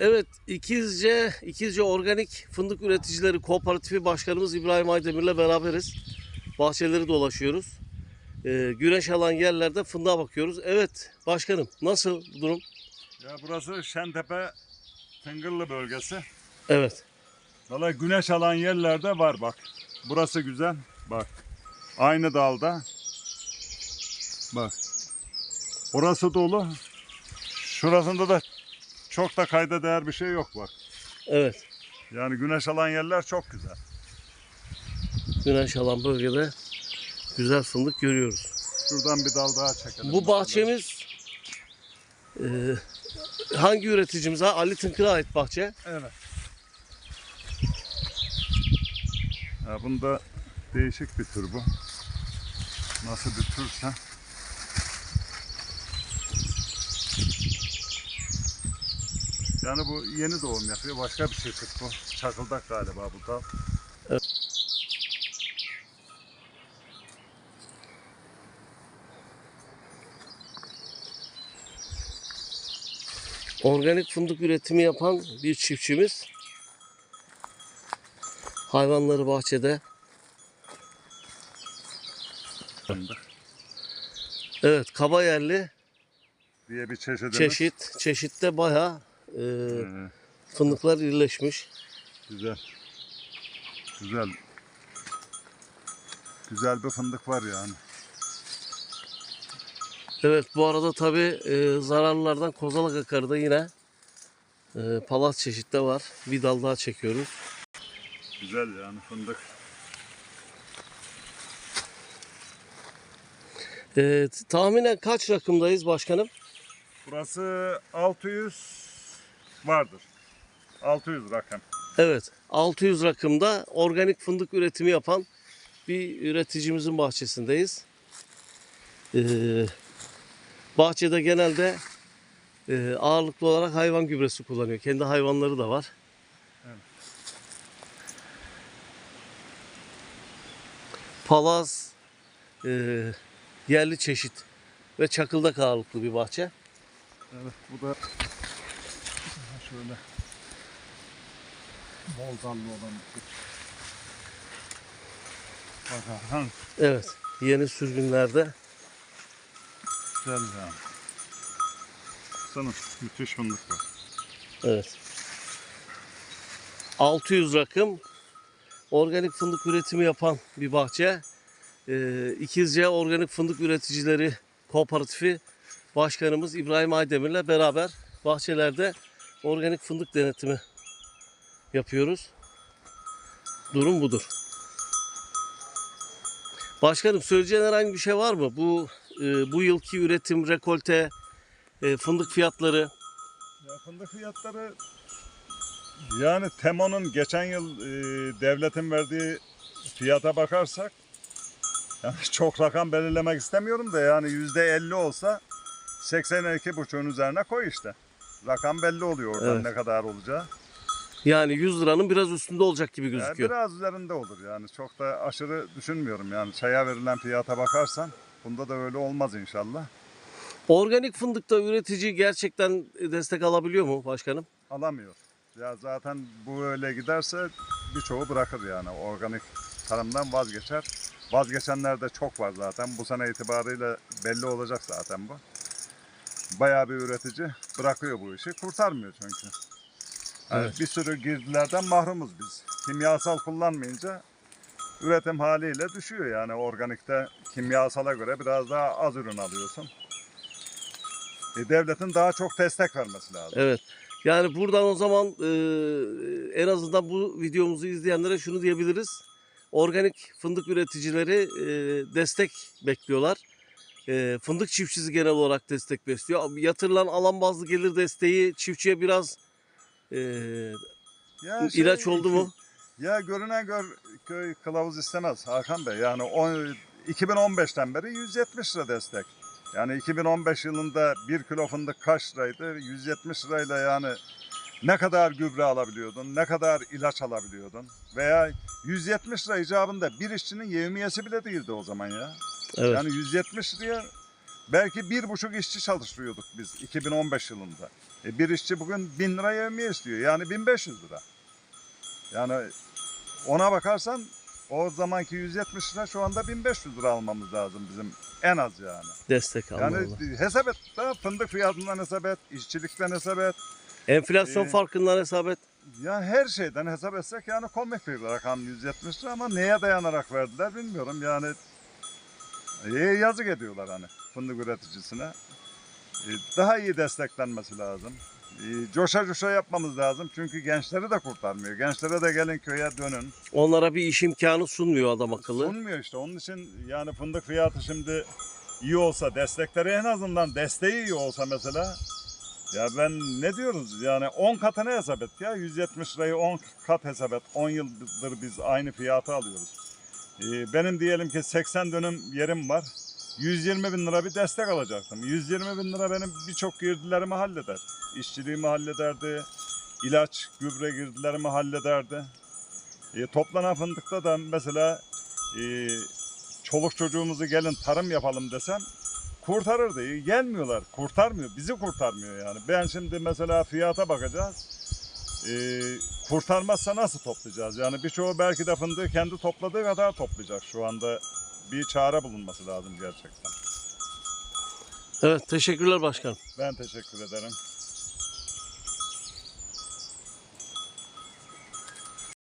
Evet, İkizce, İkizce Organik Fındık Üreticileri Kooperatifi Başkanımız İbrahim Aydemir'le beraberiz. Bahçeleri dolaşıyoruz. Ee, güneş alan yerlerde fındığa bakıyoruz. Evet, başkanım nasıl bu durum? Ya burası Şentepe Tıngırlı bölgesi. Evet, Valla güneş alan yerlerde var bak. Burası güzel. Bak. Aynı dalda. Bak. Orası dolu. Şurasında da çok da kayda değer bir şey yok bak. evet. Yani güneş alan yerler çok güzel. Güneş alan bölgede güzel fındık görüyoruz. Şuradan bir dal daha çekelim. Bu bahçemiz e, hangi üreticimiz? Ha, Ali Tınkır'a ait bahçe. Evet. Ya bunda değişik bir tür bu. Nasıl bir türse. Yani bu yeni doğum yapıyor. Başka bir çeşit bu. Çakıldak galiba bu dal. Organik fındık üretimi yapan bir çiftçimiz. Hayvanları bahçede. Evet, kaba yerli diye bir çeşidimiz. çeşit. Çeşitte bayağı e, fındıklar irileşmiş. güzel. Güzel. Güzel bir fındık var yani. Evet, bu arada tabi e, zararlılardan kozalak akarı da yine e, palas çeşitte var. Bir dal daha çekiyoruz. Güzel yani fındık. E, tahminen kaç rakımdayız başkanım? Burası 600 vardır. 600 rakam. Evet, 600 rakımda organik fındık üretimi yapan bir üreticimizin bahçesindeyiz. Ee, bahçede genelde e, ağırlıklı olarak hayvan gübresi kullanıyor. Kendi hayvanları da var. Evet. Palaz, e, yerli çeşit ve çakıldak ağırlıklı bir bahçe. Evet bu da şöyle bol dallı olan bir. Bak Hakan Evet, yeni sürgünlerde güzel ya. Sana müthiş fındık var. Evet. 600 rakım organik fındık üretimi yapan bir bahçe. Ee, İkizce Organik Fındık Üreticileri Kooperatifi Başkanımız İbrahim Aydemir'le beraber bahçelerde organik fındık denetimi yapıyoruz. Durum budur. Başkanım söyleyeceğin herhangi bir şey var mı? Bu e, bu yılki üretim, rekolte, e, fındık fiyatları Ya fındık fiyatları yani Temo'nun geçen yıl e, devletin verdiği fiyata bakarsak yani çok rakam belirlemek istemiyorum da yani yüzde 50 olsa 82 buçuğun üzerine koy işte. Rakam belli oluyor oradan Evet. ne kadar olacağı. Yani 100 liranın biraz üstünde olacak gibi Yani gözüküyor. biraz üzerinde olur yani. Çok da aşırı düşünmüyorum yani. Çaya verilen fiyata bakarsan bunda da öyle olmaz inşallah. Organik fındıkta üretici gerçekten destek alabiliyor mu başkanım? Alamıyor. Ya zaten bu öyle giderse birçoğu bırakır yani. Organik tarımdan vazgeçer. Vazgeçenler de çok var zaten. Bu sene itibariyle belli olacak zaten bu. Bayağı bir üretici bırakıyor bu işi. Kurtarmıyor çünkü. Yani Evet. Bir sürü girdilerden mahrumuz biz. Kimyasal kullanmayınca üretim haliyle düşüyor yani organikte kimyasala göre biraz daha az ürün alıyorsun. E, devletin daha çok destek vermesi lazım. Evet. Yani buradan o zaman e, en azından bu videomuzu izleyenlere şunu diyebiliriz. Organik fındık üreticileri e, destek bekliyorlar. E, fındık çiftçisi genel olarak destek besliyor. Yatırılan alan bazlı gelir desteği çiftçiye biraz e, Ya ilaç oldu mu? Ya görünen gör, köy kılavuz istemez Hakan Bey. Yani on, 2015'ten beri 170 lira destek. Yani 2015 yılında 1 kilo fındık kaç liraydı? 170 lirayla yani ne kadar gübre alabiliyordun, ne kadar ilaç alabiliyordun. Veya 170 lira icabında bir işçinin yevmiyesi bile değildi o zaman ya. Evet. Yani 170 liraya belki bir buçuk işçi çalıştırıyorduk biz 2015 yılında. E, bir işçi bugün 1000 lira yevmiye istiyor. Yani 1500 lira. Yani ona bakarsan o zamanki 170 lira şu anda 1500 lira almamız lazım bizim en az yani. Destek Yani anlamında. hesap et da fındık fiyatından hesap et, işçilikten hesap et. Enflasyon e, farkından hesap et. Ya her şeyden hesap etsek yani komik bir rakam 170 lira ama neye dayanarak verdiler bilmiyorum. Yani e, yazık ediyorlar hani fındık üreticisine. E, daha iyi desteklenmesi lazım. E, coşa coşa yapmamız lazım çünkü gençleri de kurtarmıyor. Gençlere de gelin köye dönün. Onlara bir iş imkanı sunmuyor adam akıllı. Sunmuyor işte onun için yani fındık fiyatı şimdi iyi olsa destekleri en azından desteği iyi olsa mesela ya ben ne diyoruz yani 10 katını hesap et ya 170 lirayı 10 kat hesap et 10 yıldır biz aynı fiyatı alıyoruz. Ee, benim diyelim ki 80 dönüm yerim var 120 bin lira bir destek alacaktım. 120 bin lira benim birçok girdilerimi halleder. İşçiliğimi hallederdi, ilaç, gübre girdilerimi hallederdi. E, toplanan fındıkta da mesela e, çoluk çocuğumuzu gelin tarım yapalım desem kurtarırdı. E, gelmiyorlar, kurtarmıyor, bizi kurtarmıyor yani. Ben şimdi mesela fiyata bakacağız. E, kurtarmazsa nasıl toplayacağız? Yani birçoğu belki de fındığı kendi topladığı kadar toplayacak şu anda. Bir çare bulunması lazım gerçekten. Evet teşekkürler başkanım. Ben teşekkür ederim.